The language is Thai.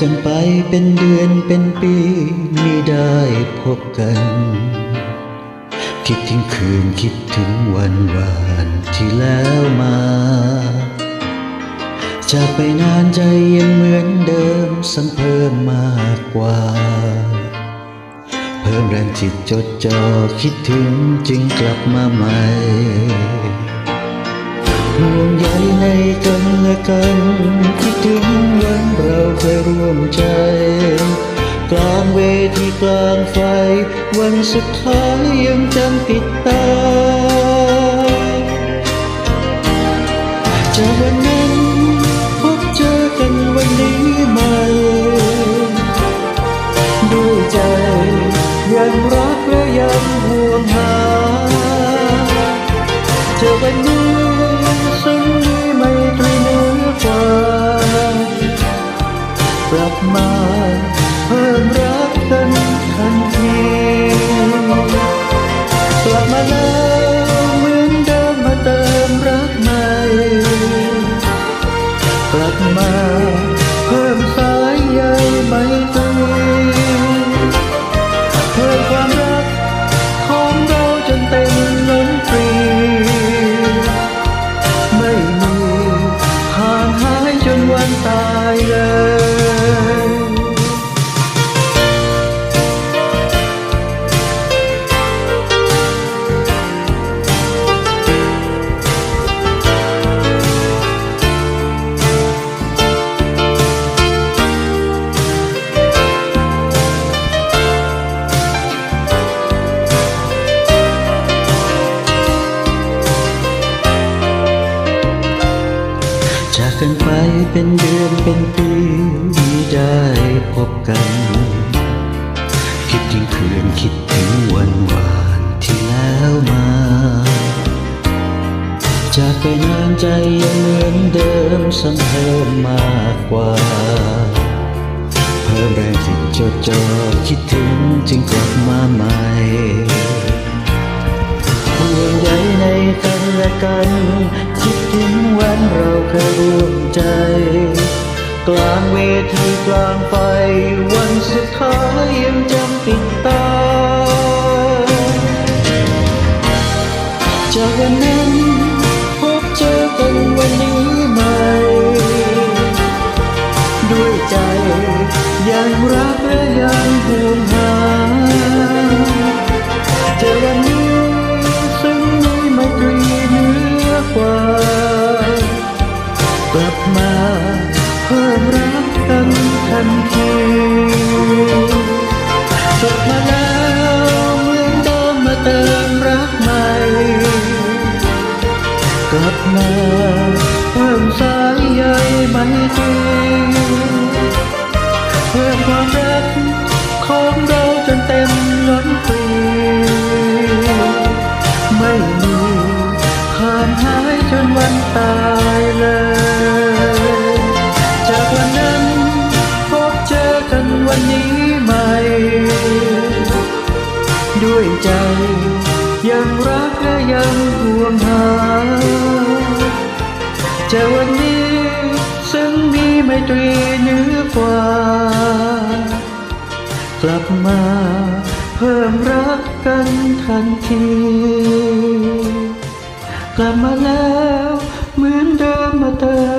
กันไปเป็นเดือนเป็นปีไม่ได้พบกัน คิดถึงคืนคิดถึงวันวานที่แล้วมา จากไปนานใจยังเหมือนเดิมสัมเพิ่มมากกว่า เพิ่มแรงจิตจดจ่อคิดถึงจึงกลับมาใหม่ห่วงใยในกันและกันคิดถึง วันเราเคยร่วมใจ กลางเวทีกลางไฟ วันสุดท้ายยังจำติดตาจากวันนั้นพบเจอกันวันนี้ใหม่ด้วยใจ ยังรักและยังห่วงหาเจอวันนี้ ลับมาเพิ่มรักกันทันทีกลับมาแล้ว กกันไปเป็นเดือนเป็นปีไม่ได้พบกัน คิดถึงคืนคิดถึงวันวานที่แล้วมา จากไปนานใจยังเหมือนเดิมซ้ำเพิ่มมากกว่า เพิ่มแรงจิตจดจ่อคิดถึงจึงกลับมาใหม่ห่วงใยในกันและกัน เราเคยร่วมใจ กลางเวทีกลางไฟ วันสุดท้ายยังจำติดตา จากวันนั้นพบเจอกันวันนี้ใหม่ ด้วยใจยังรักและยังห่วงหาเจอวันนี้ ทันทีกลับมาแล้วเหมือนเดิมมาเติมรักใหม่ กลับมาเพิ่มสายใยไมตรีเพิ่มความรักของเราจนเต็มล้นปรี ด้วยใจ ยังรักและยังห่วงหาจอวันนี้ซึ่งมีไมตรีเหนือกว่า กลับมาเพิ่มรักกันทันที กลับมาแล้วเหมือนเดิมมาเติ